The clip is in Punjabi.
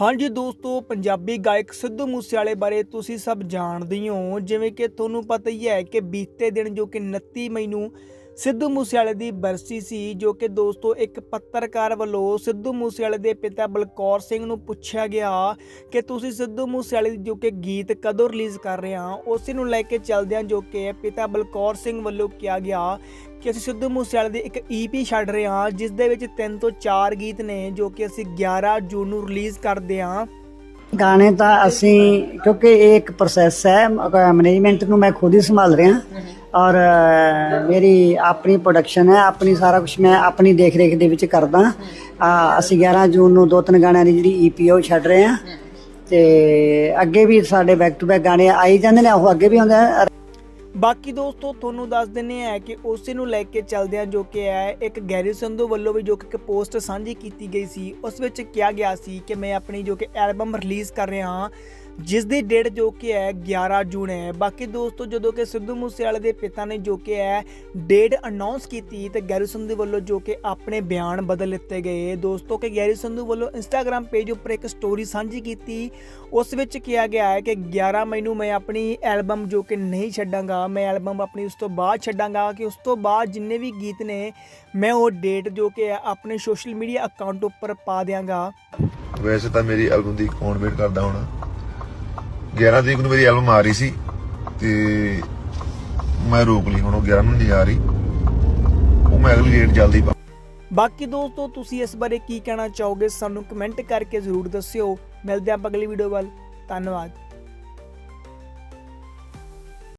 ਹਾਂਜੀ ਦੋਸਤੋ, ਪੰਜਾਬੀ ਗਾਇਕ ਸਿੱਧੂ ਮੂਸੇਵਾਲੇ ਬਾਰੇ ਤੁਸੀਂ ਸਭ ਜਾਣਦੇ ਹੋ ਜਿਵੇਂ ਕਿ ਤੁਹਾਨੂੰ ਪਤਾ ਹੀ ਹੈ ਕਿ ਬੀਤੇ ਦਿਨ ਜੋ ਕਿ 29 ਮਈ ਨੂੰ ਸਿੱਧੂ ਮੂਸੇਵਾਲੇ ਦੀ ਬਰਸੀ ਸੀ ਜੋ ਕਿ ਦੋਸਤੋ ਇੱਕ ਪੱਤਰਕਾਰ ਵੱਲੋਂ ਸਿੱਧੂ ਮੂਸੇਵਾਲੇ ਦੇ ਪਿਤਾ ਬਲਕੌਰ ਸਿੰਘ ਨੂੰ ਪੁੱਛਿਆ ਗਿਆ ਕਿ ਤੁਸੀਂ ਸਿੱਧੂ ਮੂਸੇਵਾਲੇ ਦੀ ਜੋ ਕਿ ਗੀਤ ਕਦੋਂ ਰਿਲੀਜ਼ ਕਰ ਰਹੇ ਹਾਂ ਉਸੇ ਨੂੰ ਲੈ ਕੇ ਚੱਲਦਿਆਂ ਜੋ ਕਿ ਪਿਤਾ ਬਲਕੌਰ ਸਿੰਘ ਵੱਲੋਂ ਕਿਹਾ ਗਿਆ ਕਿ ਅਸੀਂ ਸਿੱਧੂ ਮੂਸੇਵਾਲੇ ਦੀ ਇੱਕ ਈਪੀ ਛੱਡ ਰਹੇ ਹਾਂ ਜਿਸ ਦੇ ਵਿੱਚ 3 ਤੋਂ 4 ਗੀਤ ਨੇ ਜੋ ਕਿ ਅਸੀਂ 11 ਜੂਨ ਨੂੰ ਰਿਲੀਜ਼ ਕਰਦੇ ਹਾਂ ਗਾਣੇ ਤਾਂ ਅਸੀਂ ਕਿਉਂਕਿ ਇਹ ਇੱਕ ਪ੍ਰੋਸੈਸ ਹੈ ਮੈਨੇਜਮੈਂਟ ਨੂੰ ਮੈਂ ਖੁਦ ਹੀ ਸੰਭਾਲ ਰਿਹਾ। ਔਰ ਮੇਰੀ ਆਪਣੀ ਪ੍ਰੋਡਕਸ਼ਨ ਹੈ, ਆਪਣੀ ਸਾਰਾ ਕੁਝ ਮੈਂ ਆਪਣੀ ਦੇਖ ਰੇਖ ਦੇ ਵਿੱਚ ਕਰਦਾ। ਅਸੀਂ 11 ਜੂਨ ਨੂੰ ਦੋ ਤਿੰਨ ਗਾਣਿਆਂ ਦੀ ਜਿਹੜੀ ਈਪੀ ਉਹ ਛੱਡ ਰਹੇ ਹਾਂ। ਤੇ ਅੱਗੇ ਵੀ ਸਾਡੇ ਬੈਕ ਟੂ ਬੈਕ ਗਾਣੇ ਆਈ ਜਾਂਦੇ ਨੇ, ਉਹ ਅੱਗੇ ਵੀ ਆਉਂਦੇ ਬਾਕੀ ਦੋਸਤੋ, ਤੁਹਾਨੂੰ ਦੱਸ ਦਿੰਨੇ ਆ ਕਿ ਉਸੇ ਨੂੰ ਲੈ ਕੇ ਚੱਲਦਿਆਂ ਜੋ ਕਿ ਹੈ, ਇੱਕ ਗੈਰੀ ਸੰਧੂ ਵੱਲੋਂ ਵੀ ਜੋ ਕਿ ਇੱਕ ਪੋਸਟ ਸਾਂਝੀ ਕੀਤੀ ਗਈ ਸੀ, ਉਸ ਵਿੱਚ ਕਿਹਾ ਗਿਆ ਸੀ ਕਿ ਮੈਂ ਆਪਣੀ ਜੋ ਕਿ ਐਲਬਮ ਰਿਲੀਜ਼ ਕਰ ਰਿਹਾ ਹਾਂ ਜਿਸ ਦੀ ਡੇਟ ਜੋ ਕਿ ਹੈ 11 ਜੂਨ ਹੈ। ਬਾਕੀ ਦੋਸਤੋ, ਜਦੋਂ ਕਿ ਸਿੱਧੂ ਮੂਸੇਵਾਲੇ ਦੇ ਪਿਤਾ ਨੇ ਜੋ ਕਿ ਹੈ ਡੇਟ ਅਨਾਉਂਸ ਕੀਤੀ ਤੇ ਗੈਰੀ ਸੰਧੂ ਵੱਲੋਂ ਜੋ ਕਿ ਆਪਣੇ ਬਿਆਨ ਬਦਲ ਦਿੱਤੇ ਗਏ। ਦੋਸਤੋ, ਕਿ ਗੈਰੀ ਸੰਧੂ ਵੱਲੋਂ ਇੰਸਟਾਗ੍ਰam ਪੇਜ ਉੱਪਰ ਇੱਕ ਸਟੋਰੀ ਸਾਂਝੀ ਕੀਤੀ। ਉਸ ਵਿੱਚ ਕਿਹਾ ਗਿਆ ਹੈ ਕਿ 11 ਮਈ ਨੂੰ ਮੈਂ ਆਪਣੀ ਐਲਬਮ ਜੋ ਕਿ ਨਹੀਂ ਛੱਡਾਂਗਾ, ਮੈਂ ਐਲਬਮ ਆਪਣੀ ਉਸ ਤੋਂ ਬਾਅਦ ਛੱਡਾਂਗਾ ਕਿ ਉਸ ਤੋਂ ਬਾਅਦ ਜਿੰਨੇ ਵੀ ਗੀਤ ਨੇ, ਮੈਂ ਉਹ ਡੇਟ ਜੋ ਕਿ ਹੈ, ਆਪਣੇ ਸੋਸ਼ਲ ਮੀਡੀਆ ਅਕਾਊਂਟ ਉੱਪਰ ਪਾ ਦਿਆਂਗਾ। ਵੈਸੇ ਤਾਂ ਮੇਰੀ ਐਲਬਮ ਦੀ ਕੌਣ ਵੇਟ ਕਰਦਾ ਹੁਣ? 11 ਤਰੀਕ ਨੂੰ ਮੇਰੀ ਐਲਬਮ ਆ ਰਹੀ ਸੀ ਤੇ ਮੈਂ ਰੋਕ ਲਈ ਹੁਣ ਉਹ 11 ਨੂੰ ਨਹੀਂ ਆ ਰਹੀ। ਉਹ ਮੈਂ ਅਗਲੀ ਡੇਟ ਜਲਦੀ ਪਾ ਬਾਕੀ ਦੋਸਤੋ, ਤੁਸੀਂ ਇਸ ਬਾਰੇ ਕੀ ਕਹਿਣਾ ਚਾਹੋਗੇ ਸਾਨੂੰ ਕਮੈਂਟ ਕਰਕੇ ਜ਼ਰੂਰ ਦੱਸਿਓ। ਮਿਲਦੇ ਹਾਂ ਅਗਲੀ ਵੀਡੀਓ ਵੱਲ। ਧੰਨਵਾਦ।